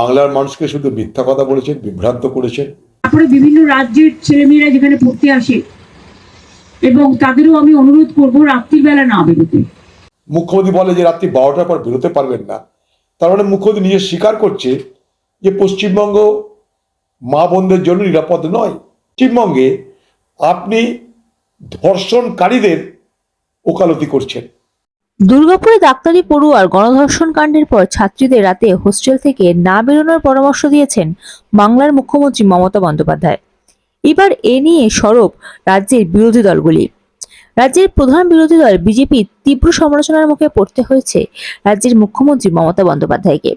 বাংলার মানুষকে শুধু মিথ্যা কথা বলেছেন বিভ্রান্ত করেছেন। তারপরে বিভিন্ন রাজ্যের ছেলেমেয়েরা যেখানে পড়তে আসে এবং তাদেরও আমি অনুরোধ করব রাত্রির বেলা না বেরোতে। মুখ্যমন্ত্রী বলে যে রাত্রি বারোটার পর বেরোতে পারবেন না। তার মানে মুখ্যমন্ত্রী নিজে স্বীকার করছে যে পশ্চিমবঙ্গ মা বোনদের জন্য নিরাপদ নয়। পশ্চিমবঙ্গে আপনি ধর্ষণকারীদের ওকালতি করছেন। দুর্গাপুরে ডাক্তারি পড়ুয়ার গণধর্ষণ কাণ্ডের পর ছাত্রীদের রাতে হোস্টেল থেকে না বেরোনোর পরামর্শ দিয়েছেন বাংলার মুখ্যমন্ত্রী মমতা বন্দ্যোপাধ্যায়। এবার এ নিয়ে সরব রাজ্যের বিরোধী দলগুলি। রাজ্যের প্রধান বিরোধী দল বিজেপির তীব্র সমালোচনার মুখে পড়তে হয়েছে রাজ্যের মুখ্যমন্ত্রী মমতা বন্দ্যোপাধ্যায়কে।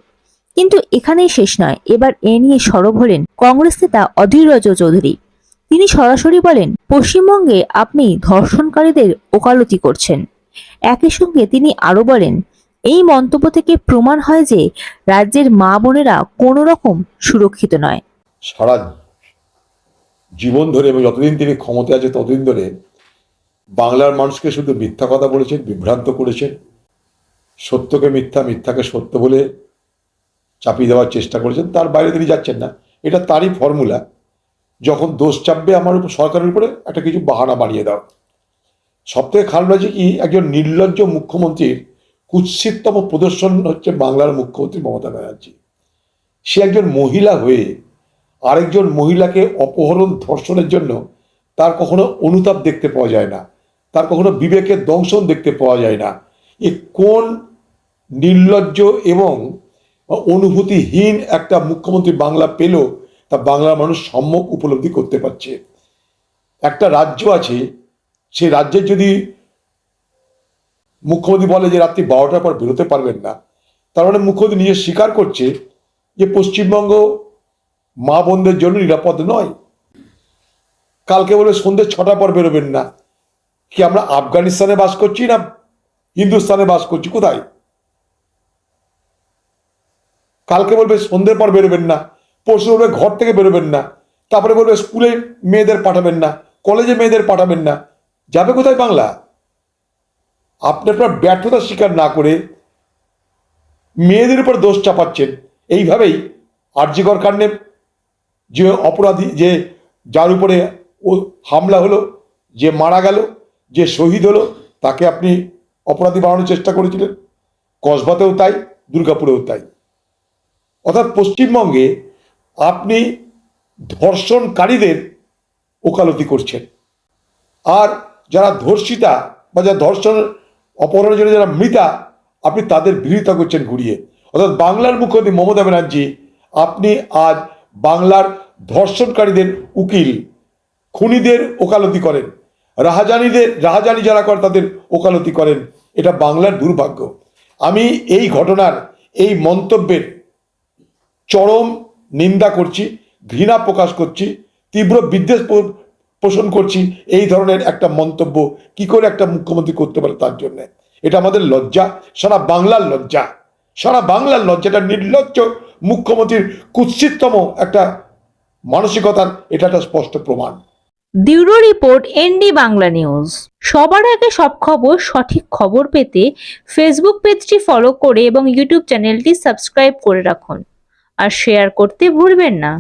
কিন্তু এখানেই শেষ নয়, এবার এ নিয়ে সরব হলেন কংগ্রেস নেতা অধীর রজ চৌধুরী। তিনি সরাসরি বলেন, পশ্চিমবঙ্গে আপনি ধর্ষণকারীদের ওকালতি করছেন। একই সঙ্গে তিনি আরও বলেন, এই মন্তব্য থেকে প্রমাণ হয় যে রাজ্যের মা বোনেরা কোনো রকম সুরক্ষিত নয়। সারা জীবন ধরে এবং যতদিন তিনি ক্ষমতা আছে, ততদিন ধরে বাংলার মানুষকে শুধু মিথ্যা কথা বলেছেন, বিভ্রান্ত করেছেন। সত্যকে মিথ্যা, মিথ্যাকে সত্য বলে চাপিয়ে দেওয়ার চেষ্টা করেছেন। তার বাইরে তিনি যাচ্ছেন না। এটা তারই ফর্মুলা। যখন দোষ চাপবে, আমার উপর সরকারের উপরে একটা কিছু বাহানা বানিয়ে দাও। সব থেকে খারাপ লাগছে কি? একজন নির্লজ্জ মুখ্যমন্ত্রীর কুৎসিততম প্রদর্শন হচ্ছে বাংলার মুখ্যমন্ত্রী মমতা ব্যানার্জি। সে একজন মহিলা হয়ে আরেকজন মহিলাকে অপহরণ ধর্ষণের জন্য তার কখনো অনুতাপ দেখতে পাওয়া যায় না, তার কখনো বিবেকের দংশন দেখতে পাওয়া যায় না। এ কোন নির্লজ্জ এবং অনুভূতিহীন একটা মুখ্যমন্ত্রী বাংলা পেল তা বাংলার মানুষ সম্যক উপলব্ধি করতে পারছে। একটা রাজ্য আছে সেই রাজ্যের যদি মুখ্যমন্ত্রী বলে যে রাত্রি বারোটার পর বেরোতে পারবেন না, তার মানে মুখ্যমন্ত্রী নিজে স্বীকার করছে যে পশ্চিমবঙ্গ মা বোনদের জন্য নিরাপদ নয়। কালকে বলে সন্ধ্যে ছটা পর বেরোবেন না। কি আমরা আফগানিস্তানে বাস করছি না হিন্দুস্তানে বাস করছি? কোথায়? কালকে বলবে সন্ধ্যের পর বেরোবেন না, পরশু বলবে ঘর থেকে বেরোবেন না, তারপরে বলবে স্কুলে মেয়েদের পাঠাবেন না, কলেজে মেয়েদের পাঠাবেন না যাবে কোথায় বাংলা? আপনি আপনার ব্যর্থতা স্বীকার না করে মেয়েদের উপর দোষ চাপাচ্ছেন। এইভাবেই আর্যিকর কাণ্ডে যে অপরাধী, যে যার উপরে ও হামলা হলো, যে মারা গেল, যে শহীদ হলো, তাকে আপনি অপরাধী বানানোর চেষ্টা করেছিলেন। কসবাতেও তাই, দুর্গাপুরেও তাই। অর্থাৎ পশ্চিমবঙ্গে আপনি ধর্ষণকারীদের ওকালতি করছেন। আর যারা ধর্ষিতা বা যারা ধর্ষণ অপহরণের জন্য যারা মৃতা, আপনি তাদের বিরোধিতা করছেন ঘুরিয়ে। অর্থাৎ বাংলার মুখ্যমন্ত্রী মমতা ব্যানার্জি, আপনি আজ বাংলার ধর্ষণকারীদের উকিল, খুনিদের ওকালতি করেন। রাহাজানিদের, রাহাজানি যারা করে তাদের ওকালতি করেন। এটা বাংলার দুর্ভাগ্য। আমি এই ঘটনার, এই মন্তব্যের চরম নিন্দা করছি, ঘৃণা প্রকাশ করছি, তীব্র বিদ্বেষ পোষণ করছি, এই ধরনের একটা মন্তব্য কি করে একটা মুখ্যমন্ত্রী করতে পারে তার জন্য? এটা আমাদের লজ্জা, সারা বাংলার লজ্জা। সারা বাংলার লজ্জাটা নির্লজ্জ মুখ্যমন্ত্রীর কুৎসিততম একটা মানসিকতার, এটা একটা স্পষ্ট প্রমাণ। Bureau report, ND Bangla news. সবার আগে সব খবর, সঠিক খবর পেতে ফেসবুক পেজটি ফলো করে এবং ইউটিউব চ্যানেলটি সাবস্ক্রাইব করে রাখুন। আর শেয়ার করতে ভুলবেন না।